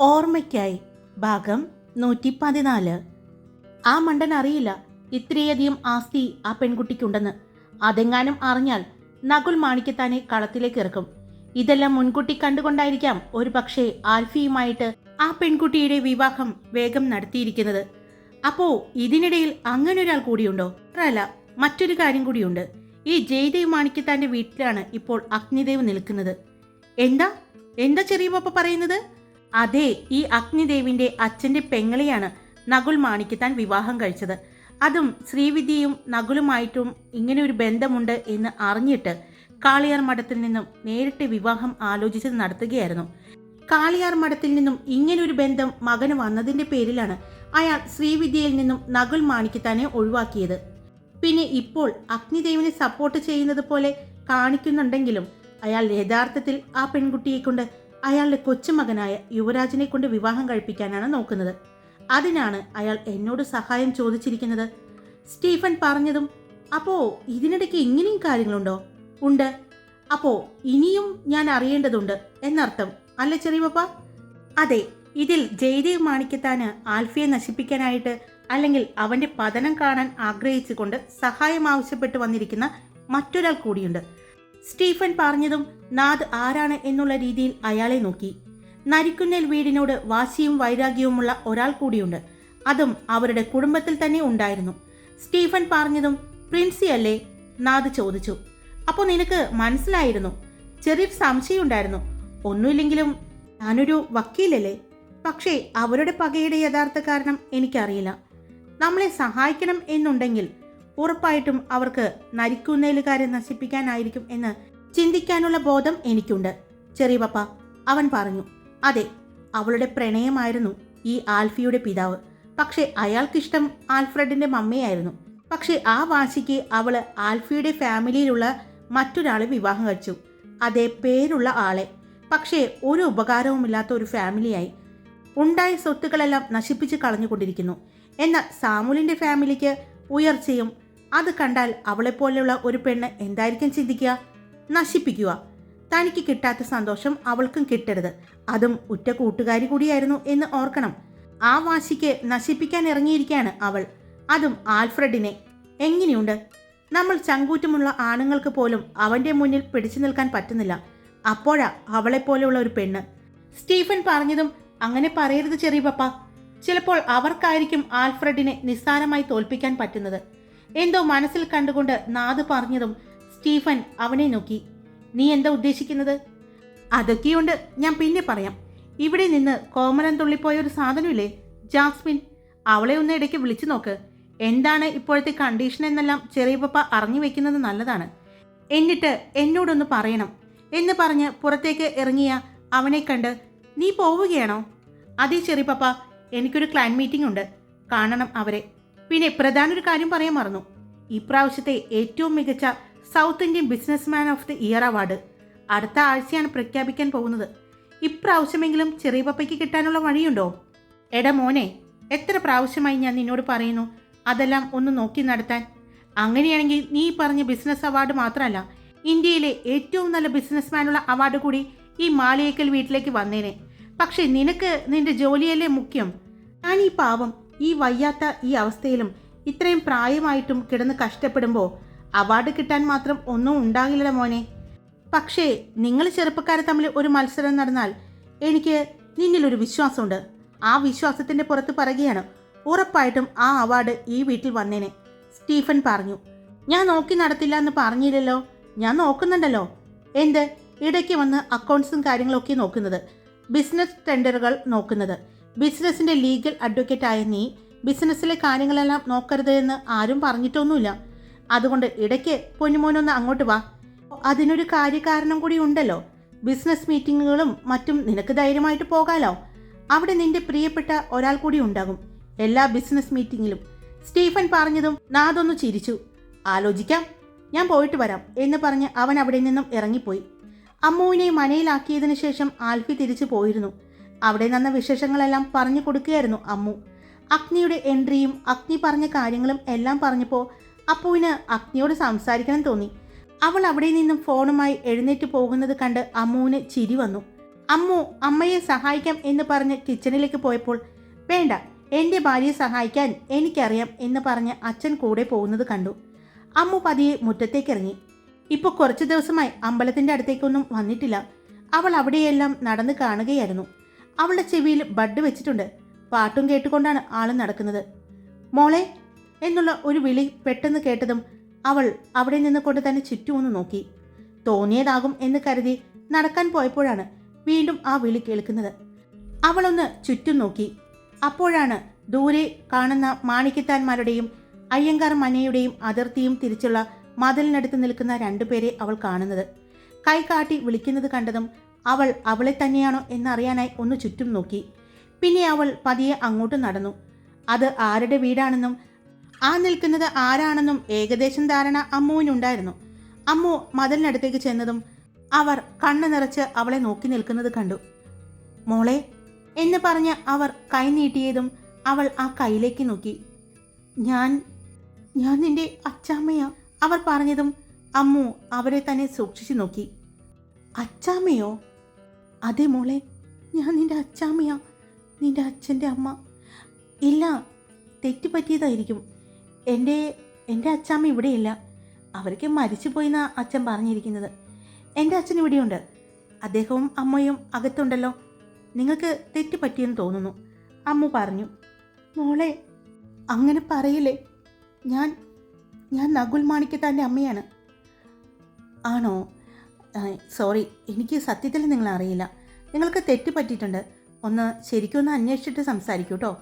ഓർമ്മയ്ക്കായി. ഭാഗം നൂറ്റി പതിനാല് ആ മണ്ടൻ അറിയില്ല ഇത്രയധികം ആസ്തി ആ പെൺകുട്ടിക്കുണ്ടെന്ന്. അതെങ്ങാനും അറിഞ്ഞാൽ നകുൽ മാണിക്കത്താനെ കളത്തിലേക്ക് ഇറക്കും. ഇതെല്ലാം മുൻകൂട്ടി കണ്ടുകൊണ്ടായിരിക്കാം ഒരു പക്ഷേ ആൽഫിയുമായിട്ട് ആ പെൺകുട്ടിയുടെ വിവാഹം വേഗം നടത്തിയിരിക്കുന്നത്. അപ്പോ ഇതിനിടയിൽ അങ്ങനെ ഒരാൾ കൂടിയുണ്ടോ? അല്ല മറ്റൊരു കാര്യം കൂടിയുണ്ട്. ഈ ജയദേവ് മാണിക്കത്താന്റെ വീട്ടിലാണ് ഇപ്പോൾ അഗ്നിദേവ് നിൽക്കുന്നത്. എന്താ? എന്താ ചെറിയ പപ്പ പറയുന്നത്? അതെ ഈ അഗ്നിദേവിന്റെ അച്ഛന്റെ പെങ്ങളെയാണ് നകുൽ മാണിക്കത്താൻ വിവാഹം കഴിച്ചത്. അതും ശ്രീവിദ്യയും നകുലുമായിട്ടും ഇങ്ങനെ ഒരു ബന്ധമുണ്ട് എന്ന് അറിഞ്ഞിട്ട് കാളിയാർ മഠത്തിൽ നിന്നും നേരിട്ട് വിവാഹം ആലോചിച്ച് നടത്തുകയായിരുന്നു. കാളിയാർ മഠത്തിൽ നിന്നും ഇങ്ങനൊരു ബന്ധം മകന് വന്നതിന്റെ പേരിലാണ് അയാൾ ശ്രീവിദ്യയിൽ നിന്നും നകുൽ മാണിക്കത്താനെ ഒഴിവാക്കിയത്. പിന്നെ ഇപ്പോൾ അഗ്നിദേവിനെ സപ്പോർട്ട് ചെയ്യുന്നത് പോലെ കാണിക്കുന്നുണ്ടെങ്കിലും അയാൾ യഥാർത്ഥത്തിൽ ആ പെൺകുട്ടിയെ കൊണ്ട് അയാളുടെ കൊച്ചുമകനായ യുവരാജിനെ കൊണ്ട് വിവാഹം കഴിപ്പിക്കാനാണ് നോക്കുന്നത്. അതിനാണ് അയാൾ എന്നോട് സഹായം ചോദിച്ചിരിക്കുന്നത്. സ്റ്റീഫൻ പറഞ്ഞതും അപ്പോ ഇതിനിടയ്ക്ക് ഇങ്ങനെയും കാര്യങ്ങളുണ്ടോ? ഉണ്ട്. അപ്പോ ഇനിയും ഞാൻ അറിയേണ്ടതുണ്ട് എന്നർത്ഥം. അല്ല ചെറിയ പപ്പ അതെ ഇതിൽ ജയദേവ് മാണിക്കത്താന് ആൽഫിയെ നശിപ്പിക്കാനായിട്ട് അല്ലെങ്കിൽ അവന്റെ പതനം കാണാൻ ആഗ്രഹിച്ചുകൊണ്ട് സഹായം ആവശ്യപ്പെട്ട് വന്നിരിക്കുന്ന മറ്റൊരാൾ കൂടിയുണ്ട്. സ്റ്റീഫൻ പറഞ്ഞതും നാദ് ആരാണ് എന്നുള്ള രീതിയിൽ അയാളെ നോക്കി. നരിക്കുന്നേൽ വീടിനോട് വാശിയും വൈരാഗ്യവുമുള്ള ഒരാൾ കൂടിയുണ്ട്. അതും അവരുടെ കുടുംബത്തിൽ തന്നെ ഉണ്ടായിരുന്നു. സ്റ്റീഫൻ പറഞ്ഞതും പ്രിൻസി അല്ലേ? നാദ് ചോദിച്ചു. അപ്പോൾ നിനക്ക് മനസ്സിലായിരുന്നു? ചെറിയൊരു സംശയം ഉണ്ടായിരുന്നു ഒന്നുമില്ലെങ്കിലും ഞാനൊരു വക്കീലല്ലേ? പക്ഷേ അവരുടെ പകയുടെ യഥാർത്ഥ കാരണം എനിക്കറിയില്ല. നമ്മളെ സഹായിക്കണം എന്നുണ്ടെങ്കിൽ ഉറപ്പായിട്ടും അവർക്ക് നരിക്കുന്നേലുകാരെ നശിപ്പിക്കാനായിരിക്കും എന്ന് ചിന്തിക്കാനുള്ള ബോധം എനിക്കുണ്ട്. ചെറിയ പപ്പ അവൻ പറഞ്ഞു അതെ അവളുടെ പ്രണയമായിരുന്നു ഈ ആൽഫിയുടെ പിതാവ്. പക്ഷേ അയാൾക്കിഷ്ടം ആൽഫ്രഡിന്റെ മമ്മയായിരുന്നു. പക്ഷേ ആ വാശിക്ക് അവൾ ആൽഫിയുടെ ഫാമിലിയിലുള്ള മറ്റൊരാളെ വിവാഹം കഴിച്ചു. അതേ പേരുള്ള ആളെ. പക്ഷേ ഒരു ഉപകാരവുമില്ലാത്ത ഒരു ഫാമിലിയായി. ഉണ്ടായ സ്വത്തുക്കളെല്ലാം നശിപ്പിച്ച് കളഞ്ഞുകൊണ്ടിരിക്കുന്നു. എന്നാൽ സാമുലിന്റെ ഫാമിലിക്ക് ഉയർച്ചയും അത് കണ്ടാൽ അവളെപ്പോലെയുള്ള ഒരു പെണ്ണ് എന്തായിരിക്കും ചിന്തിക്കുക? നശിപ്പിക്കുക. തനിക്ക് കിട്ടാത്ത സന്തോഷം അവൾക്കും കിട്ടരുത്. അതും ഉറ്റ കൂട്ടുകാരി കൂടിയായിരുന്നു എന്ന് ഓർക്കണം. ആ വാശിക്ക് നശിപ്പിക്കാൻ ഇറങ്ങിയിരിക്കുകയാണ് അവൾ. അതും ആൽഫ്രഡിനെ. എങ്ങനെയുണ്ട്? നമ്മൾ ചങ്കൂറ്റമുള്ള ആണുങ്ങൾക്ക് പോലും അവന്റെ മുന്നിൽ പിടിച്ചു നിൽക്കാൻ പറ്റുന്നില്ല. അപ്പോഴാ അവളെപ്പോലെയുള്ള ഒരു പെണ്ണ്. സ്റ്റീഫൻ പറഞ്ഞതും അങ്ങനെ പറയരുത് ചെറിയ പപ്പ. ചിലപ്പോൾ അവർക്കായിരിക്കും ആൽഫ്രഡിനെ നിസ്സാരമായി തോൽപ്പിക്കാൻ പറ്റുന്നത്. എന്തോ മനസ്സിൽ കണ്ടുകൊണ്ട് നാദ് പറഞ്ഞതും സ്റ്റീഫൻ അവനെ നോക്കി. നീ എന്താ ഉദ്ദേശിക്കുന്നത്? അതൊക്കെയുണ്ട്. ഞാൻ പിന്നെ പറയാം. ഇവിടെ നിന്ന് കോമലൻ തുള്ളിപ്പോയ ഒരു സാധനമില്ലേ ജാസ്മിൻ? അവളെ ഒന്ന് ഇടയ്ക്ക് വിളിച്ചു നോക്ക്. എന്താണ് ഇപ്പോഴത്തെ കണ്ടീഷൻ എന്നെല്ലാം ചെറിയ പപ്പ അറിഞ്ഞു വെക്കുന്നത് നല്ലതാണ്. എന്നിട്ട് എന്നോടൊന്ന് പറയണം. എന്ന് പറഞ്ഞ് പുറത്തേക്ക് ഇറങ്ങിയ അവനെ കണ്ട് നീ പോവുകയാണോ? അതേ ചെറിയ പപ്പ. എനിക്കൊരു ക്ലയന്റ് മീറ്റിംഗ് ഉണ്ട്. കാണണം അവരെ. പിന്നെ പ്രധാന ഒരു കാര്യം പറയാൻ മറന്നു. ഇപ്രാവശ്യത്തെ ഏറ്റവും മികച്ച South Indian businessman of the year award അടുത്ത ആഴ്ചയാണ് പ്രഖ്യാപിക്കാൻ പോകുന്നത്. ഇപ്രാവശ്യമെങ്കിലും ചെറിയ പപ്പയ്ക്ക് കിട്ടാനുള്ള വഴിയുണ്ടോ? എടാ മോനെ എത്ര പ്രാവശ്യമായി ഞാൻ നിന്നോട് പറയുന്നു അതെല്ലാം ഒന്ന് നോക്കി നടത്താൻ. അങ്ങനെയാണെങ്കിൽ നീ പറഞ്ഞ ബിസിനസ് അവാർഡ് മാത്രമല്ല ഇന്ത്യയിലെ ഏറ്റവും നല്ല ബിസിനസ്മാനുള്ള അവാർഡ് കൂടി ഈ മാളിയേക്കൽ വീട്ടിലേക്ക് വന്നേനെ. പക്ഷേ നിനക്ക് നിന്റെ ജോലിയല്ലേ മുഖ്യം? ഞാൻ ഈ പാവം ഈ വയ്യാത്ത ഈ അവസ്ഥയിലും ഇത്രയും പ്രായമായിട്ടും കിടന്ന് കഷ്ടപ്പെടുമ്പോൾ അവാർഡ് കിട്ടാൻ മാത്രം ഒന്നും ഉണ്ടാകില്ല മോനെ. പക്ഷേ നിങ്ങൾ ചെറുപ്പക്കാരെ തമ്മിൽ ഒരു മത്സരം നടന്നാൽ എനിക്ക് നിന്നിലൊരു വിശ്വാസമുണ്ട്. ആ വിശ്വാസത്തിന്റെ പുറത്ത് പറയുകയാണ് ഉറപ്പായിട്ടും ആ അവാർഡ് ഈ വീട്ടിൽ വന്നേനെ. സ്റ്റീഫൻ പറഞ്ഞു ഞാൻ നോക്കി നടത്തില്ല എന്ന് പറഞ്ഞില്ലല്ലോ. ഞാൻ നോക്കുന്നുണ്ടല്ലോ. എന്ത്? ഇടയ്ക്ക് വന്ന് അക്കൗണ്ട്സും കാര്യങ്ങളൊക്കെ നോക്കുന്നത് ബിസിനസ് ടെൻഡറുകൾ നോക്കുന്നത്. ബിസിനസിന്റെ ലീഗൽ അഡ്വക്കേറ്റ് ആയ നീ ബിസിനസ്സിലെ കാര്യങ്ങളെല്ലാം നോക്കരുത് എന്ന് ആരും പറഞ്ഞിട്ടൊന്നുമില്ല. അതുകൊണ്ട് ഇടയ്ക്ക് പൊന്നുമോനൊന്ന് അങ്ങോട്ട് വാ. അതിനൊരു കാര്യകാരണം കൂടി ഉണ്ടല്ലോ. ബിസിനസ് മീറ്റിങ്ങുകളും മറ്റും നിനക്ക് ധൈര്യമായിട്ട് പോകാലോ. അവിടെ നിന്റെ പ്രിയപ്പെട്ട ഒരാൾ കൂടി ഉണ്ടാകും എല്ലാ ബിസിനസ് മീറ്റിങ്ങിലും. സ്റ്റീഫൻ പറഞ്ഞതും നാദൊന്നു ചിരിച്ചു. ആലോചിക്കാം. ഞാൻ പോയിട്ട് വരാം എന്ന് പറഞ്ഞ് അവൻ അവിടെ നിന്നും ഇറങ്ങിപ്പോയി. അമ്മുവിനെ മനയിലാക്കിയതിനു ശേഷം ആൽഫി തിരിച്ചു പോയിരുന്നു. അവിടെ നിന്ന വിശേഷങ്ങളെല്ലാം പറഞ്ഞു കൊടുക്കുകയായിരുന്നു അമ്മു. അഗ്നിയുടെ എൻട്രിയും അഗ്നി പറഞ്ഞ കാര്യങ്ങളും എല്ലാം പറഞ്ഞപ്പോൾ അപ്പുവിന് അഗ്നിയോട് സംസാരിക്കണം തോന്നി. അവൾ അവിടെ നിന്നും ഫോണുമായി എഴുന്നേറ്റ് പോകുന്നത് കണ്ട് അമ്മുവിന് ചിരി വന്നു. അമ്മു അമ്മയെ സഹായിക്കാം എന്ന് പറഞ്ഞ് കിച്ചണിലേക്ക് പോയപ്പോൾ വേണ്ട എന്റെ ഭാര്യയെ സഹായിക്കാൻ എനിക്കറിയാം എന്ന് പറഞ്ഞ് അച്ഛൻ കൂടെ പോകുന്നത് കണ്ടു. അമ്മു പതിയെ മുറ്റത്തേക്കിറങ്ങി. ഇപ്പോൾ കുറച്ച് ദിവസമായി അമ്പലത്തിന്റെ അടുത്തേക്കൊന്നും വന്നിട്ടില്ല. അവൾ അവിടെയെല്ലാം നടന്ന് കാണുകയായിരുന്നു. അവളുടെ ചെവിയിൽ ബഡ് വെച്ചിട്ടുണ്ട്. പാട്ടും കേട്ടുകൊണ്ടാണ് ആൾ നടക്കുന്നത്. മോളെ എന്നുള്ള ഒരു വിളി പെട്ടെന്ന് കേട്ടതും അവൾ അവിടെ നിന്ന് കൊണ്ട് തന്നെ ചുറ്റുമൊന്ന് നോക്കി. തോന്നിയതാകും എന്ന് കരുതി നടക്കാൻ പോയപ്പോഴാണ് വീണ്ടും ആ വിളി കേൾക്കുന്നത്. അവളൊന്ന് ചുറ്റും നോക്കി. അപ്പോഴാണ് ദൂരെ കാണുന്ന മാണിക്കത്താന്മാരുടെയും അയ്യങ്കാർ മനയുടെയും അതിർത്തിയും തിരിച്ചുള്ള മതിലിനടുത്ത് നിൽക്കുന്ന രണ്ടുപേരെ അവൾ കാണുന്നത്. കൈ കാട്ടി വിളിക്കുന്നത് കണ്ടതും അവൾ അവളെ തന്നെയാണോ എന്നറിയാനായി ഒന്ന് ചുറ്റും നോക്കി. പിന്നെ അവൾ പതിയെ അങ്ങോട്ട് നടന്നു. അത് ആരുടെ വീടാണെന്നും ആ നിൽക്കുന്നത് ആരാണെന്നും ഏകദേശം ധാരണ അമ്മുവിനുണ്ടായിരുന്നു. അമ്മു മതിലിനടുത്തേക്ക് ചെന്നതും അവർ കണ്ണു നിറച്ച് അവളെ നോക്കി നിൽക്കുന്നത് കണ്ടു. മോളെ എന്ന് പറഞ്ഞ് അവർ കൈ നീട്ടിയതും അവൾ ആ കൈയിലേക്ക് നോക്കി. ഞാൻ ഞാൻ നിന്റെ അച്ചാമ്മയാ അവർ പറഞ്ഞതും അമ്മു അവരെ തന്നെ സൂക്ഷിച്ചു നോക്കി. അച്ചാമ്മയോ? അതെ മോളെ ഞാൻ നിന്റെ അച്ചാമ്മയാ. നിന്റെ അച്ഛന്റെ അമ്മ. ഇല്ല തെറ്റ് പറ്റിയതായിരിക്കും. എന്റെ എന്റെ അച്ചാമ്മ ഇവിടെയില്ല. അവർക്ക് മരിച്ചുപോയി എന്നാണ് അച്ഛൻ പറഞ്ഞിരിക്കുന്നത്. എന്റെ അച്ഛൻ ഇവിടെയുണ്ട്. അദ്ദേഹവും അമ്മയും അകത്തുണ്ടല്ലോ. നിങ്ങൾക്ക് തെറ്റ് പറ്റിയെന്ന് തോന്നുന്നു. അമ്മ പറഞ്ഞു മോളെ അങ്ങനെ പറയില്ലേ? ഞാൻ ഞാൻ നകുൽ മാണിക്കത്താന്റെ അമ്മയാണ്. ആണോ? സോറി എനിക്ക് സത്യത്തിൽ നിങ്ങളെ അറിയില്ല. നിങ്ങൾക്ക് തെറ്റ് പറ്റിയിട്ടുണ്ട്. ഒന്ന് ശരിക്കും ഒന്ന് അന്വേഷിച്ചിട്ട് സംസാരിക്കൂ കേട്ടോ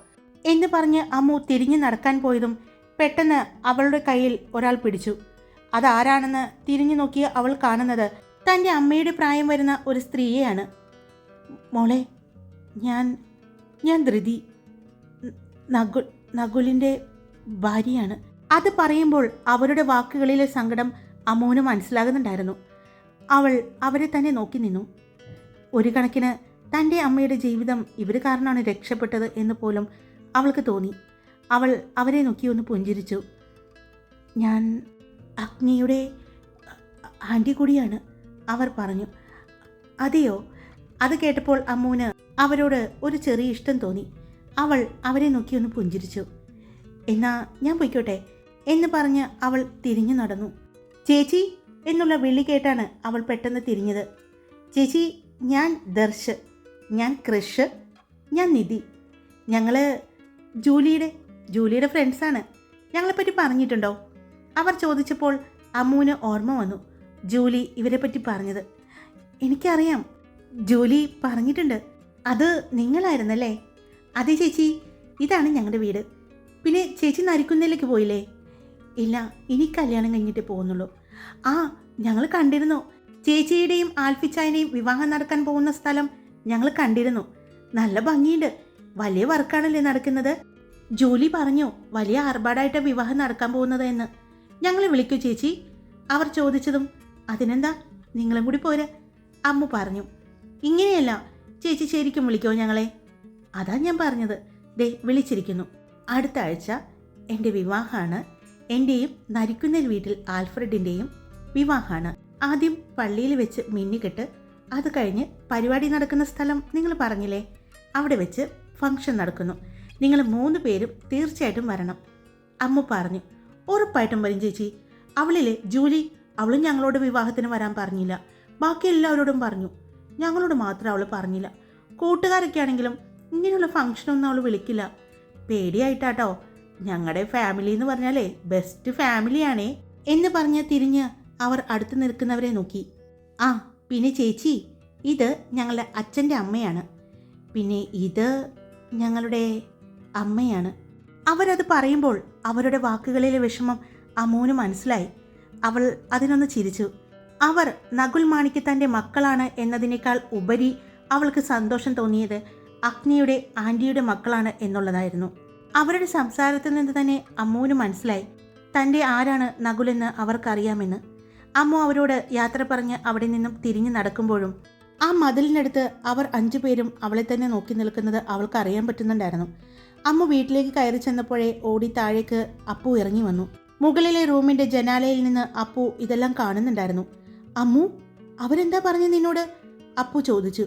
എന്ന് പറഞ്ഞ് അമ്മു തിരിഞ്ഞു നടക്കാൻ പോയതും പെട്ടെന്ന് അവളുടെ കയ്യിൽ ഒരാൾ പിടിച്ചു. അതാരാണെന്ന് തിരിഞ്ഞു നോക്കി അവൾ കാണുന്നത് തന്റെ അമ്മയുടെ പ്രായം വരുന്ന ഒരു സ്ത്രീയെയാണ്. മോളെ ഞാൻ ഞാൻ ധൃതി. നഗു നകുലിന്റെ ഭാര്യയാണ്. അത് പറയുമ്പോൾ അവരുടെ വാക്കുകളിലെ സങ്കടം അമ്മുവിന് മനസ്സിലാകുന്നുണ്ടായിരുന്നു. അവൾ അവരെ തന്നെ നോക്കി നിന്നു. ഒരു കണക്കിന് തന്റെ അമ്മയുടെ ജീവിതം ഇവർ കാരണമാണ് രക്ഷപ്പെട്ടത് എന്ന് പോലും അവൾക്ക് തോന്നി. അവൾ അവരെ നോക്കി ഒന്ന് പുഞ്ചിരിച്ചു. ഞാൻ അഗ്നിയുടെ ആന്റി കൂടിയാണ് അവർ പറഞ്ഞു. അതെയോ? അത് കേട്ടപ്പോൾ അമ്മുവിന് അവരോട് ഒരു ചെറിയ ഇഷ്ടം തോന്നി. അവൾ അവരെ നോക്കി ഒന്ന് പുഞ്ചിരിച്ചു. എന്നാ ഞാൻ പൊയ്ക്കോട്ടെ എന്ന് പറഞ്ഞ് അവൾ തിരിഞ്ഞു നടന്നു. ചേച്ചി എന്നുള്ള വിളി കേട്ടാണ് അവൾ പെട്ടെന്ന് തിരിഞ്ഞത്. ചേച്ചി ഞാൻ ദർശ് ഞാൻ ക്രിഷ് ഞാൻ നിധി. ഞങ്ങൾ ജൂലിയുടെ ജൂലിയുടെ ഫ്രണ്ട്സാണ് ഞങ്ങളെപ്പറ്റി പറഞ്ഞിട്ടുണ്ടോ? അവർ ചോദിച്ചപ്പോൾ അമ്മുവിന് ഓർമ്മ വന്നു. ജൂലി ഇവരെപ്പറ്റി പറ്റി പറഞ്ഞത്. എനിക്കറിയാം ജൂലി പറഞ്ഞിട്ടുണ്ട്. അത് നിങ്ങളായിരുന്നല്ലേ? അതെ ചേച്ചി ഇതാണ് ഞങ്ങളുടെ വീട്. പിന്നെ ചേച്ചി നരിക്കുന്നതിലേക്ക് പോയില്ലേ? ഇല്ല ഇനി കല്യാണം കഴിഞ്ഞിട്ടേ പോകുന്നുള്ളൂ. ആ ഞങ്ങൾ കണ്ടിരുന്നു. ചേച്ചിയുടെയും ആൽഫിച്ചായനെയും വിവാഹം നടക്കാൻ പോകുന്ന സ്ഥലം ഞങ്ങൾ കണ്ടിരുന്നു. നല്ല ഭംഗിയുണ്ട്. വലിയ വർക്കാണല്ലേ നടക്കുന്നത്? ജോലി പറഞ്ഞു വലിയ ആർഭാടായിട്ട് വിവാഹം നടക്കാൻ പോകുന്നത് എന്ന്. ഞങ്ങൾ വിളിക്കൂ ചേച്ചി. അവർ ചോദിച്ചതും അതിനെന്താ? നിങ്ങളും കൂടി പോരാ. അമ്മു പറഞ്ഞു ഇങ്ങനെയല്ല ചേച്ചി ശരിക്കും വിളിക്കോ ഞങ്ങളെ? അതാ ഞാൻ പറഞ്ഞത്. ദേ വിളിച്ചിരിക്കുന്നു. അടുത്ത ആഴ്ച എന്റെ വിവാഹമാണ് എന്റെയും നരിക്കുന്നൽ വീട്ടിൽ ആൽഫ്രഡിന്റെയും വിവാഹമാണ്. ആദ്യം പള്ളിയിൽ വെച്ച് മിന്നിക്കെട്ട് അത് കഴിഞ്ഞ് പരിപാടി നടക്കുന്ന സ്ഥലം നിങ്ങൾ പറഞ്ഞില്ലേ? അവിടെ വെച്ച് ഫംഗ്ഷൻ നടക്കുന്നു. നിങ്ങൾ മൂന്ന് പേരും തീർച്ചയായിട്ടും വരണം. അമ്മ പറഞ്ഞു ഉറപ്പായിട്ടും വരും ചേച്ചി. അവളിലെ ജൂലി? അവളും ഞങ്ങളോട് വിവാഹത്തിന് വരാൻ പറഞ്ഞില്ല. ബാക്കി എല്ലാവരോടും പറഞ്ഞു. ഞങ്ങളോട് മാത്രം അവൾ പറഞ്ഞില്ല. കൂട്ടുകാരൊക്കെ ആണെങ്കിലും ഇങ്ങനെയുള്ള ഫംഗ്ഷനൊന്നും അവൾ വിളിക്കില്ല. പേടിയായിട്ടാട്ടോ. ഞങ്ങളുടെ ഫാമിലി എന്ന് പറഞ്ഞാലേ ബെസ്റ്റ് ഫാമിലിയാണേ എന്ന് പറഞ്ഞ് തിരിഞ്ഞ് അവർ അടുത്ത് നിൽക്കുന്നവരെ നോക്കി. ആ പിന്നെ ചേച്ചി ഇത് ഞങ്ങളുടെ അച്ഛന്റെ അമ്മയാണ്. പിന്നെ ഇത് ഞങ്ങളുടെ അമ്മയാണ്. അവരത് പറയുമ്പോൾ അവരുടെ വാക്കുകളിലെ വിഷമം അമ്മൂന് മനസ്സിലായി. അവൾ അതിനൊന്ന് ചിരിച്ചു. അവർ നകുൽ മാണിക്ക് തന്റെ മക്കളാണ് എന്നതിനേക്കാൾ ഉപരി അവൾക്ക് സന്തോഷം തോന്നിയത് അഗ്നിയുടെ ആന്റിയുടെ മക്കളാണ് എന്നുള്ളതായിരുന്നു. അവരുടെ സംസാരത്തിൽ നിന്ന് തന്നെ അമ്മുവിന് മനസ്സിലായി. തന്റെ ആരാണ് നകുലെന്ന് അവർക്കറിയാമെന്ന്. അമ്മു അവരോട് യാത്ര പറഞ്ഞ് അവിടെ നിന്നും തിരിഞ്ഞു നടക്കുമ്പോഴും ആ മതിലിനടുത്ത് അവർ അഞ്ചു പേരും അവളെ തന്നെ നോക്കി നിൽക്കുന്നത് അവൾക്ക് അറിയാൻ പറ്റുന്നുണ്ടായിരുന്നു. അമ്മ വീട്ടിലേക്ക് കയറി ചെന്നപ്പോഴേ ഓടി താഴേക്ക് അപ്പു ഇറങ്ങി വന്നു. മുകളിലെ റൂമിന്റെ ജനാലയിൽ നിന്ന് അപ്പു ഇതെല്ലാം കാണുന്നുണ്ടായിരുന്നു. അമ്മു അവരെന്താ പറഞ്ഞു നിന്നോട്? അപ്പു ചോദിച്ചു.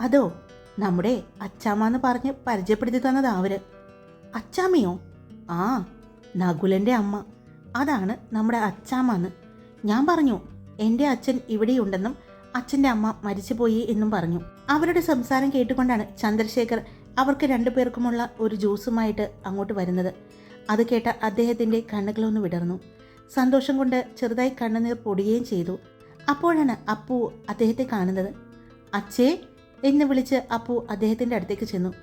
അതോ നമ്മുടെ അച്ചാമ്മ എന്ന് പറഞ്ഞ് പരിചയപ്പെടുത്തി തന്നതാ അവർ. അച്ചാമ്മയോ? ആ നകുലന്റെ അമ്മ. അതാണ് നമ്മുടെ അച്ചാമ്മന്ന്. ഞാൻ പറഞ്ഞു എന്റെ അച്ഛൻ ഇവിടെയുണ്ടെന്നും അച്ഛന്റെ അമ്മ മരിച്ചുപോയി എന്നും പറഞ്ഞു. അവരുടെ സംസാരം കേട്ടുകൊണ്ടാണ് ചന്ദ്രശേഖർ അവർക്ക് രണ്ടുപേർക്കുമുള്ള ഒരു ജ്യൂസുമായിട്ട് അങ്ങോട്ട് വരുന്നത്. അത് കേട്ട അദ്ദേഹത്തിന്റെ കണ്ണുകളൊന്ന് വിടർന്നു. സന്തോഷം കൊണ്ട് ചെറുതായി കണ്ണുനീർ പൊടിയുകയും ചെയ്തു. അപ്പോഴാണ് അപ്പു അദ്ദേഹത്തെ കാണുന്നത്. അച്ഛേ എന്ന് വിളിച്ച് അപ്പു അദ്ദേഹത്തിന്റെ അടുത്തേക്ക് ചെന്നു.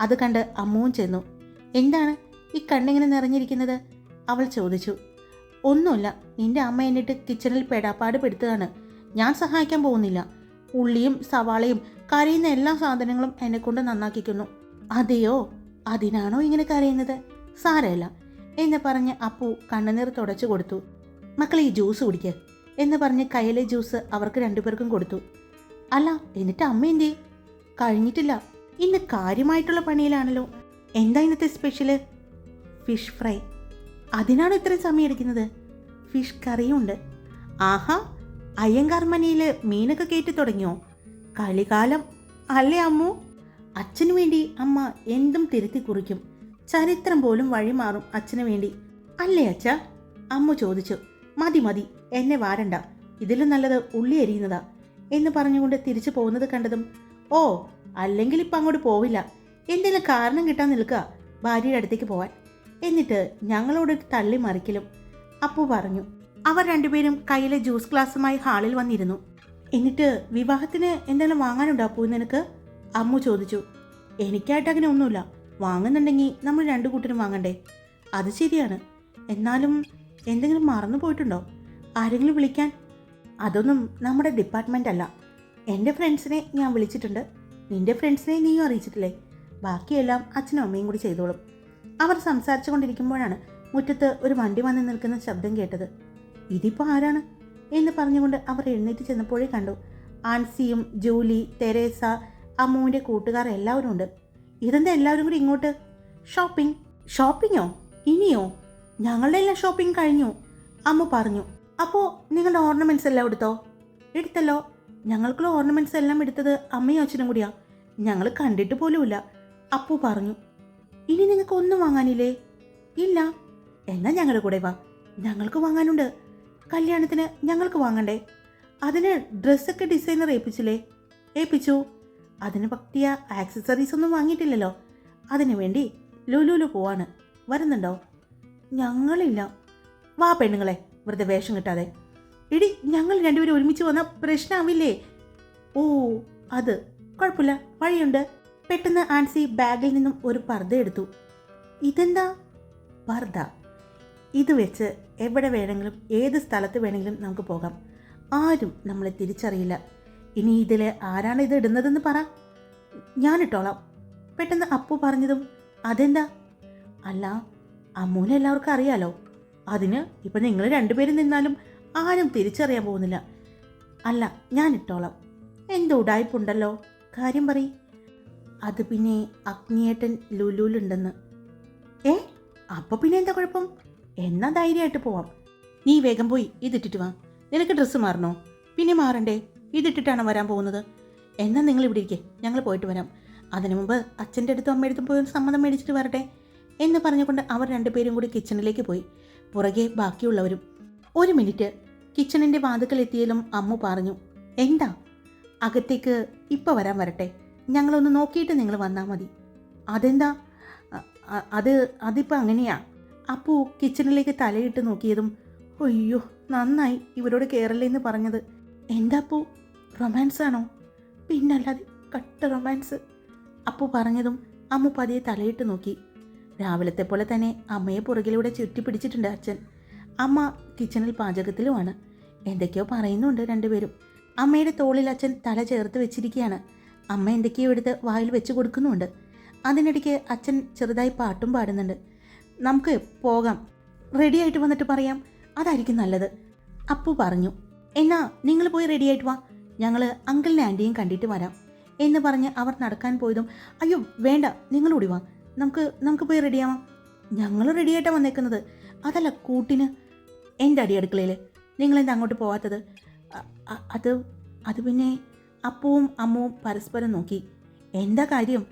അത് കണ്ട് അമ്മുവും ചെന്നു. എന്താണ് ഈ കണ്ണിങ്ങനെ നിറഞ്ഞിരിക്കുന്നത്? അവൾ ചോദിച്ചു. ഒന്നുമില്ല നിന്റെ അമ്മ എന്നിട്ട് കിച്ചണിൽ പെടാപ്പാട് പെടുത്തുകയാണ് ഞാൻ സഹായിക്കാൻ പോകുന്നില്ല. ഉള്ളിയും സവാളയും കരയുന്ന എല്ലാ സാധനങ്ങളും എന്നെ കൊണ്ട് നന്നാക്കിക്കുന്നു. അതെയോ? അതിനാണോ ഇങ്ങനെ കരയുന്നത്? സാരമല്ല എന്ന് പറഞ്ഞ് അപ്പു കണ്ണുനീർ തുടച്ചു കൊടുത്തു. മക്കളെ ഈ ജ്യൂസ് കുടിക്കുക എന്ന് പറഞ്ഞ് കയ്യിലെ ജ്യൂസ് അവർക്ക് രണ്ടുപേർക്കും കൊടുത്തു. അല്ല എന്നിട്ട് അമ്മ എന്തേ കഴിഞ്ഞിട്ടില്ല. ഇന്ന് കാര്യമായിട്ടുള്ള പണിയിലാണല്ലോ. എന്താ ഇന്നത്തെ സ്പെഷ്യൽ ഫിഷ് ഫ്രൈ അതിനാണ് ഇത്രയും സമയം എടുക്കുന്നത്. ഫിഷ് കറിയുണ്ട്. ആഹാ അയ്യങ്കാർ മനയിൽ മീനൊക്കെ കയറ്റി തുടങ്ങിയോ? കളികാലം അല്ലേ അമ്മു? അച്ഛനു വേണ്ടി അമ്മ എന്തും തിരുത്തി കുറിക്കും. ചരിത്രം പോലും വഴിമാറും അച്ഛനു വേണ്ടി. അല്ലേ അച്ഛ? അമ്മു ചോദിച്ചു. മതി മതി എന്നെ വാരണ്ട. ഇതിലും നല്ലത് ഉള്ളി എരിയുന്നതാ എന്ന് പറഞ്ഞുകൊണ്ട് തിരിച്ചു പോകുന്നത് കണ്ടതും ഓ അല്ലെങ്കിൽ ഇപ്പം അങ്ങോട്ട് പോവില്ല. എന്തെങ്കിലും കാരണം കിട്ടാൻ നിൽക്കുക ഭാര്യയുടെ അടുത്തേക്ക് പോവാൻ. എന്നിട്ട് ഞങ്ങളോട് തള്ളി മറിക്കലും. അപ്പു പറഞ്ഞു അവർ രണ്ടുപേരും കയ്യിലെ ജ്യൂസ് ഗ്ലാസ്സുമായി ഹാളിൽ വന്നിരുന്നു. എന്നിട്ട് വിവാഹത്തിന് എന്തെങ്കിലും വാങ്ങാനുണ്ടോ അപ്പു നിനക്ക്? അമ്മു ചോദിച്ചു എനിക്കായിട്ട് അങ്ങനെ ഒന്നുമില്ല. വാങ്ങുന്നുണ്ടെങ്കിൽ നമ്മൾ രണ്ടു കൂട്ടരും വാങ്ങണ്ടേ? അത് ശരിയാണ്. എന്നാലും എന്തെങ്കിലും മറന്നു പോയിട്ടുണ്ടോ? ആരെങ്കിലും വിളിക്കാൻ? അതൊന്നും നമ്മുടെ ഡിപ്പാർട്ട്മെന്റ് അല്ല. എന്റെ ഫ്രണ്ട്സിനെ ഞാൻ വിളിച്ചിട്ടുണ്ട്. നിന്റെ ഫ്രണ്ട്സിനെ നീയും അറിയിച്ചിട്ടില്ലേ? ബാക്കിയെല്ലാം അച്ഛനും അമ്മയും കൂടി ചെയ്തോളും. അവർ സംസാരിച്ചു കൊണ്ടിരിക്കുമ്പോഴാണ് മുറ്റത്ത് ഒരു വണ്ടി വന്ന് നിൽക്കുന്ന ശബ്ദം കേട്ടത്. ഇതിപ്പോൾ ആരാണ്? എന്ന് പറഞ്ഞുകൊണ്ട് അവർ എഴുന്നേറ്റ് ചെന്നപ്പോഴേ കണ്ടു. ആൻസിയും ജൂലി തെരേസ അമ്മുവിന്റെ കൂട്ടുകാർ എല്ലാവരും ഉണ്ട്. ഇതെന്താ എല്ലാവരും കൂടി ഇങ്ങോട്ട്? ഷോപ്പിംഗ്. ഷോപ്പിങ്ങോ? ഇനിയോ? ഞങ്ങളുടെ എല്ലാം ഷോപ്പിംഗ് കഴിഞ്ഞു അമ്മ പറഞ്ഞു. അപ്പോൾ നിങ്ങളുടെ ഓർണമെന്റ്സ് എല്ലാം എടുത്തോ? എടുത്തല്ലോ. ഞങ്ങൾക്കുള്ള ഓർണമെന്റ്സ് എല്ലാം എടുത്തത് അമ്മയും അച്ഛനും കൂടിയാണ് ഞങ്ങൾ കണ്ടിട്ട് പോലുമില്ല. അപ്പു പറഞ്ഞു ഇനി നിങ്ങൾക്ക് ഒന്നും വാങ്ങാനില്ലേ? ഇല്ല. എന്നാ ഞങ്ങളുടെ കൂടെ വാ. ഞങ്ങൾക്ക് വാങ്ങാനുണ്ട്. കല്യാണത്തിന് ഞങ്ങൾക്ക് വാങ്ങണ്ടേ? അതിന് ഡ്രസ്സൊക്കെ ഡിസൈനർ ഏൽപ്പിച്ചില്ലേ? ഏൽപ്പിച്ചു. അതിന് പറ്റിയ ആക്സസറീസ് ഒന്നും വാങ്ങിയിട്ടില്ലല്ലോ. അതിനു വേണ്ടി ലുലുലു പോവാണ്. വരുന്നുണ്ടോ? ഞങ്ങളില്ല. വാ പെണ്ണുങ്ങളെ. വെറുതെ വേഷം കിട്ടാതെ. എടി ഞങ്ങൾ രണ്ടുപേരും ഒരുമിച്ച് വന്ന പ്രശ്നമാവില്ലേ ഓ അത്. കുഴപ്പമില്ല. വഴിയുണ്ട്. പെട്ടെന്ന് ആൻസി ബാഗിൽ നിന്നും ഒരു പർദ്ദ എടുത്തു. ഇതെന്താ? പർദ്ദ. ഇത് വെച്ച് എവിടെ വേണമെങ്കിലും ഏത് സ്ഥലത്ത് വേണമെങ്കിലും നമുക്ക് പോകാം. ആരും നമ്മളെ തിരിച്ചറിയില്ല. ഇനി ഇതിൽ ആരാണ് ഇത് ഇടുന്നതെന്ന് പറ. ഞാനിട്ടോളാം. പെട്ടെന്ന് അപ്പു പറഞ്ഞതും അതെന്താ? അല്ല അമ്മൂനെ എല്ലാവർക്കും അറിയാലോ. അതിന് ഇപ്പം നിങ്ങൾ രണ്ടുപേരും നിന്നാലും ആരും തിരിച്ചറിയാൻ പോകുന്നില്ല. അല്ല ഞാൻ ഇട്ടോളാം എന്തോ ഉടായ്പുണ്ടല്ലോ? കാര്യം പറയ്. അത് പിന്നെ അഗ്നിയേട്ടൻ ലുലുലുണ്ടെന്ന് ഏ? അപ്പൊ പിന്നെ എന്താ കുഴപ്പം? എന്നാ ധൈര്യമായിട്ട് പോവാം. നീ വേഗം പോയി ഇതിട്ടിട്ട് വാ. നിനക്ക് ഡ്രസ്സ് മാറണോ? പിന്നെ മാറണ്ടേ? ഇതിട്ടിട്ടാണോ വരാൻ പോകുന്നത്? എന്നാ നിങ്ങൾ ഇവിടെ ഇരിക്കേ. ഞങ്ങൾ പോയിട്ട് വരാം. അതിനു മുമ്പ് അച്ഛന്റെ അടുത്തും അമ്മയുടെ അടുത്തും പോയി സമ്മതം മേടിച്ചിട്ട് വരട്ടെ എന്ന് പറഞ്ഞുകൊണ്ട് അവർ രണ്ടുപേരും കൂടി കിച്ചണിലേക്ക് പോയി. പുറകെ ബാക്കിയുള്ളവരും. ഒരു മിനിറ്റ്. കിച്ചണിന്റെ വാതുക്കൽ എത്തിയാലും അമ്മു പറഞ്ഞു. എന്താ? അകത്തേക്ക് ഇപ്പോൾ വരാൻ വരട്ടെ. ഞങ്ങളൊന്ന് നോക്കിയിട്ട് നിങ്ങൾ വന്നാൽ മതി. അതെന്താ? അത് അതിപ്പോൾ അങ്ങനെയാ. അപ്പോൾ കിച്ചണിലേക്ക് തലയിട്ട് നോക്കിയതും അയ്യോ നന്നായി. ഇവരോട് കയറല്ലേന്ന് പറഞ്ഞത്. എന്താ അപ്പോൾ റൊമാൻസ് ആണോ? പിന്നല്ലാതെ കട്ട റൊമാൻസ്. അപ്പോൾ പറഞ്ഞതും അമ്മ പതിയെ തലയിട്ട് നോക്കി. രാവിലത്തെ പോലെ തന്നെ അമ്മയെ പുറകിലൂടെ ചുറ്റി പിടിച്ചിട്ടുണ്ട് അച്ഛൻ. അമ്മ കിച്ചണിൽ പാചകത്തിലുമാണ്. എന്തൊക്കെയോ പറയുന്നുണ്ട് രണ്ടുപേരും. അമ്മയുടെ തോളിൽ അച്ഛൻ തല ചേർത്ത് വെച്ചിരിക്കുകയാണ്. അമ്മ എന്തൊക്കെയോ എടുത്ത് വായിൽ വെച്ച് കൊടുക്കുന്നുമുണ്ട് അതിനിടയ്ക്ക് അച്ഛൻ ചെറുതായി പാട്ടും പാടുന്നുണ്ട്. നമുക്ക് പോകാം. റെഡി ആയിട്ട് വന്നിട്ട് പറയാം. അതായിരിക്കും നല്ലത്. അപ്പു പറഞ്ഞു എന്നാ നിങ്ങൾ പോയി റെഡി ആയിട്ട് വാ. ഞങ്ങൾ അങ്കിളിനെ ആന്റിയും കണ്ടിട്ട് വരാം. എന്ന് പറഞ്ഞ് അവർ നടക്കാൻ പോയതും അയ്യോ വേണ്ട നിങ്ങൾ കൂടി വാ. നമുക്ക് നമുക്ക് പോയി റെഡിയാവാം ഞങ്ങൾ റെഡിയായിട്ടാണ് വന്നേക്കുന്നത്. അതല്ല കൂട്ടിന്. എന്റെ അടി അടുക്കളയിൽ നിങ്ങളെന്താ അങ്ങോട്ട് പോവാത്തത്? അത് അത് പിന്നെ അപ്പവും അമ്മവും പരസ്പരം നോക്കി. എന്താ കാര്യം?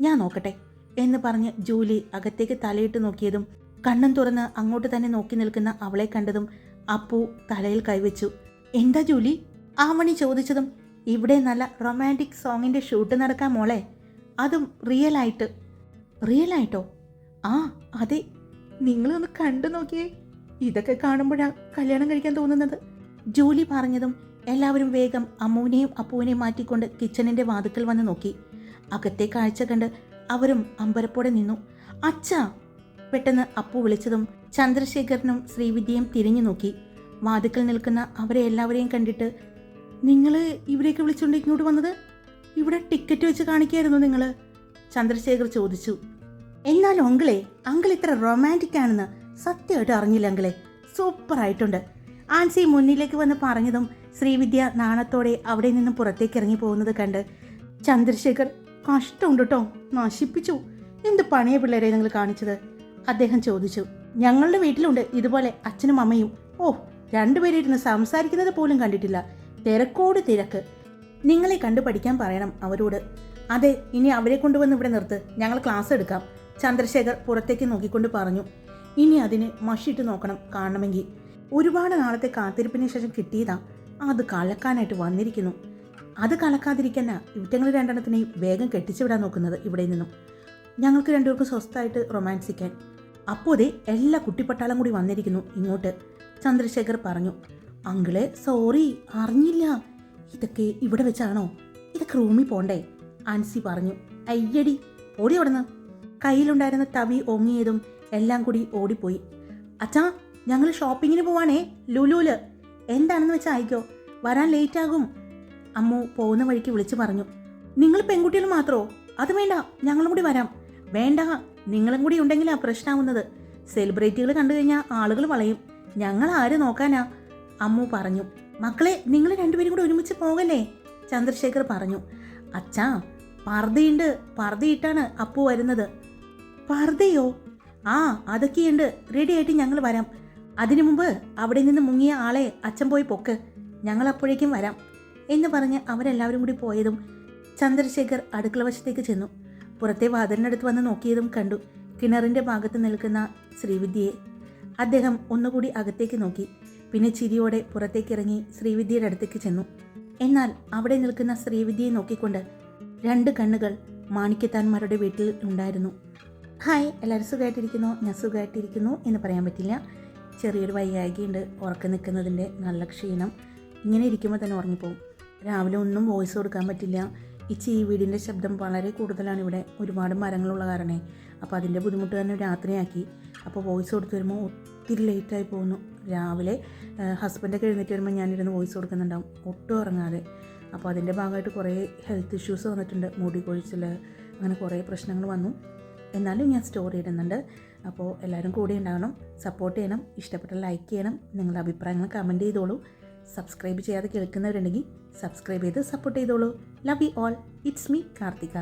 ഞാൻ നോക്കട്ടെ എന്ന് പറഞ്ഞ് ജൂലി അകത്തേക്ക് തലയിട്ട് നോക്കിയതും കണ്ണും തുറന്ന് അങ്ങോട്ട് തന്നെ നോക്കി നിൽക്കുന്ന അവളെ കണ്ടതും അപ്പു തലയിൽ കൈവച്ചു. എന്താ ജൂലി? ആവണി ചോദിച്ചതും ഇവിടെ നല്ല റൊമാന്റിക് സോങ്ങിന്റെ ഷൂട്ട് നടക്കാൻ മോളെ. അതും റിയൽ ആയിട്ട്. റിയൽ ആയിട്ടോ? ആ അതെ. നിങ്ങളൊന്ന് കണ്ടു നോക്കിയേ. ഇതൊക്കെ കാണുമ്പോഴാണ് കല്യാണം കഴിക്കാൻ തോന്നുന്നത്. ജൂലി പറഞ്ഞതും എല്ലാവരും വേഗം അമ്മുവിനെയും അപ്പുവിനെയും മാറ്റിക്കൊണ്ട് കിച്ചണിന്റെ വാതുക്കൽ വന്ന് നോക്കി. അകത്തെ കാഴ്ച കണ്ട് അവരും അമ്പരപ്പോടെ നിന്നു. അച്ഛ പെട്ടെന്ന് അപ്പു വിളിച്ചതും ചന്ദ്രശേഖരനും ശ്രീവിദ്യയും തിരിഞ്ഞു നോക്കി. വാതുക്കൽ നിൽക്കുന്ന അവരെ എല്ലാവരെയും കണ്ടിട്ട് നിങ്ങൾ ഇവിടേക്ക് വിളിച്ചുകൊണ്ട് ഇങ്ങോട്ട് വന്നത്? ഇവിടെ ടിക്കറ്റ് വെച്ച് കാണിക്കായിരുന്നു നിങ്ങൾ ചന്ദ്രശേഖർ ചോദിച്ചു. എന്നാൽ ഒങ്കിളെ അങ്കിൾ ഇത്ര റൊമാന്റിക് ആണെന്ന് സത്യമായിട്ട് അറിഞ്ഞില്ല അങ്കിളെ. സൂപ്പറായിട്ടുണ്ട്. ആൻസി മുന്നിലേക്ക് വന്ന് പറഞ്ഞതും ശ്രീവിദ്യ നാണത്തോടെ അവിടെ നിന്നും പുറത്തേക്ക് ഇറങ്ങി പോകുന്നത് കണ്ട് ചന്ദ്രശേഖർ കഷ്ടമുണ്ട് കേട്ടോ നശിപ്പിച്ചു. എന്ത് പണിയ പിള്ളേരെ നിങ്ങൾ കാണിച്ചത്? അദ്ദേഹം ചോദിച്ചു. ഞങ്ങളുടെ വീട്ടിലുണ്ട് ഇതുപോലെ അച്ഛനും അമ്മയും. ഓ രണ്ടുപേരും ഇരുന്ന് സംസാരിക്കുന്നത് പോലും കണ്ടിട്ടില്ല. തിരക്കോട് തിരക്ക്. നിങ്ങളെ കണ്ടു പഠിക്കാൻ പറയണം അവരോട്. അതെ ഇനി അവരെ കൊണ്ടുവന്ന് ഇവിടെ നിർത്ത്. ഞങ്ങൾ ക്ലാസ് എടുക്കാം. ചന്ദ്രശേഖർ പുറത്തേക്ക് നോക്കിക്കൊണ്ട് പറഞ്ഞു. ഇനി അതിന് മഷിയിട്ട് നോക്കണം കാണണമെങ്കിൽ. ഒരുപാട് നാളത്തെ കാത്തിരിപ്പിന് ശേഷം കിട്ടിയതാ. അത് കളക്കാനായിട്ട് വന്നിരിക്കുന്നു. അത് കളക്കാതിരിക്കാൻ ഇവറ്റങ്ങൾ രണ്ടെണ്ണത്തിനെയും വേഗം കെട്ടിച്ചുവിടാൻ നോക്കുന്നത് ഇവിടെ നിന്നും. ഞങ്ങൾക്ക് രണ്ടുപേർക്കും സ്വസ്ഥമായിട്ട് റൊമാൻസിക്കാൻ. അപ്പോതേ എല്ലാ കുട്ടിപ്പട്ടാളം കൂടി വന്നിരിക്കുന്നു ഇങ്ങോട്ട്. ചന്ദ്രശേഖർ പറഞ്ഞു അങ്കിളെ സോറി അറിഞ്ഞില്ല. ഇതൊക്കെ ഇവിടെ വെച്ചാണോ? ഇതൊക്കെ റൂമിൽ പോണ്ടേ? ആൻസി പറഞ്ഞു അയ്യടി ഓടി അവിടുന്ന്. കയ്യിലുണ്ടായിരുന്ന തവി ഓങ്ങിയതും എല്ലാം കൂടി ഓടിപ്പോയി. അച്ഛാ ഞങ്ങൾ ഷോപ്പിങ്ങിന് പോവാണേ ലുലുൽ. എന്താണെന്ന് വെച്ചാൽ അയക്കോ വരാൻ ലേറ്റ് ആകും അമ്മു പോകുന്ന വഴിക്ക് വിളിച്ചു പറഞ്ഞു നിങ്ങൾ പെൺകുട്ടികൾ മാത്രമോ അത് വേണ്ട ഞങ്ങളും കൂടി വരാം. വേണ്ട നിങ്ങളും കൂടി ഉണ്ടെങ്കിലാ പ്രശ്നമാവുന്നത് സെലിബ്രിറ്റികൾ കണ്ടു കഴിഞ്ഞാൽ ആളുകൾ വളയും. ഞങ്ങൾ ആര് നോക്കാനാ? അമ്മു പറഞ്ഞു മക്കളെ നിങ്ങൾ രണ്ടുപേരും കൂടി ഒരുമിച്ച് പോകല്ലേ? ചന്ദ്രശേഖർ പറഞ്ഞു അച്ഛാ പർദ്ദയുണ്ട് പർദ്ദയിട്ടാണ് അപ്പു വരുന്നത്. പർദ്ദയോ? ആ അതൊക്കെയുണ്ട്. റെഡിയായിട്ട് ഞങ്ങൾ വരാം. അതിനു മുമ്പ് അവിടെ നിന്ന് മുങ്ങിയ ആളെ അച്ഛൻ പോയി പൊക്ക്. ഞങ്ങൾ അപ്പോഴേക്കും വരാം എന്ന് പറഞ്ഞ് അവരെല്ലാവരും കൂടി പോയതും ചന്ദ്രശേഖർ അടുക്കള വശത്തേക്ക് ചെന്നു. പുറത്തെ വാതിലിനടുത്ത് വന്ന് നോക്കിയതും കണ്ടു കിണറിന്റെ ഭാഗത്ത് നിൽക്കുന്ന ശ്രീവിദ്യയെ. അദ്ദേഹം ഒന്നുകൂടി അകത്തേക്ക് നോക്കി. പിന്നെ ചിരിയോടെ പുറത്തേക്ക് ഇറങ്ങി ശ്രീവിദ്യയുടെ അടുത്തേക്ക് ചെന്നു. എന്നാൽ അവിടെ നിൽക്കുന്ന ശ്രീവിദ്യയെ നോക്കിക്കൊണ്ട് രണ്ട് കണ്ണുകൾ മാണിക്യത്താന്മാരുടെ വീട്ടിൽ ഉണ്ടായിരുന്നു. ഹായ് എല്ലാവരും സുഖമായിട്ടിരിക്കുന്നു? ഞാൻ സുഖമായിട്ടിരിക്കുന്നു എന്ന് പറയാൻ പറ്റില്ല. ചെറിയൊരു വയ്യായികയുണ്ട് ഉറക്കം നിൽക്കുന്നതിന്റെ നല്ല ക്ഷീണം. ഇങ്ങനെ ഇരിക്കുമ്പോൾ തന്നെ ഉറങ്ങിപ്പോവും. രാവിലെ ഒന്നും വോയിസ് കൊടുക്കാൻ പറ്റില്ല. ഈ ചീ വീടിന്റെ ശബ്ദം വളരെ കൂടുതലാണ് ഇവിടെ. ഒരുപാട് മരങ്ങളുള്ള കാരണേ. അപ്പോൾ അതിന്റെ ബുദ്ധിമുട്ട് തന്നെ രാത്രിയാക്കി. അപ്പോൾ വോയിസ് കൊടുത്ത് വരുമ്പോൾ ഒത്തിരി ലേറ്റായി പോകുന്നു. രാവിലെ ഹസ്ബൻഡൊക്കെ എഴുന്നേറ്റ് വരുമ്പോൾ ഞാനിരുന്ന് വോയിസ് കൊടുക്കുന്നുണ്ടാവും. ഒട്ടും ഉറങ്ങാതെ. അപ്പോൾ അതിന്റെ ഭാഗമായിട്ട് കുറേ ഹെൽത്ത് ഇഷ്യൂസ് വന്നിട്ടുണ്ട്. മുടി കൊഴിച്ചിൽ അങ്ങനെ കുറേ പ്രശ്നങ്ങൾ വന്നു. എന്നാലും ഞാൻ സ്റ്റോറി ഇടുന്നുണ്ട്. അപ്പോൾ എല്ലാവരും കൂടെ ഉണ്ടാകണം സപ്പോർട്ട് ചെയ്യണം ഇഷ്ടപ്പെട്ട ലൈക്ക് ചെയ്യണം നിങ്ങളുടെ അഭിപ്രായങ്ങൾ കമന്റ് ചെയ്തോളൂ. സബ്സ്ക്രൈബ് ചെയ്യാതെ കേൾക്കുന്നവരുണ്ടെങ്കിൽ സബ്സ്ക്രൈബ് ചെയ്ത് സപ്പോർട്ട് ചെയ്തോളൂ. Love you all it's me Karthika.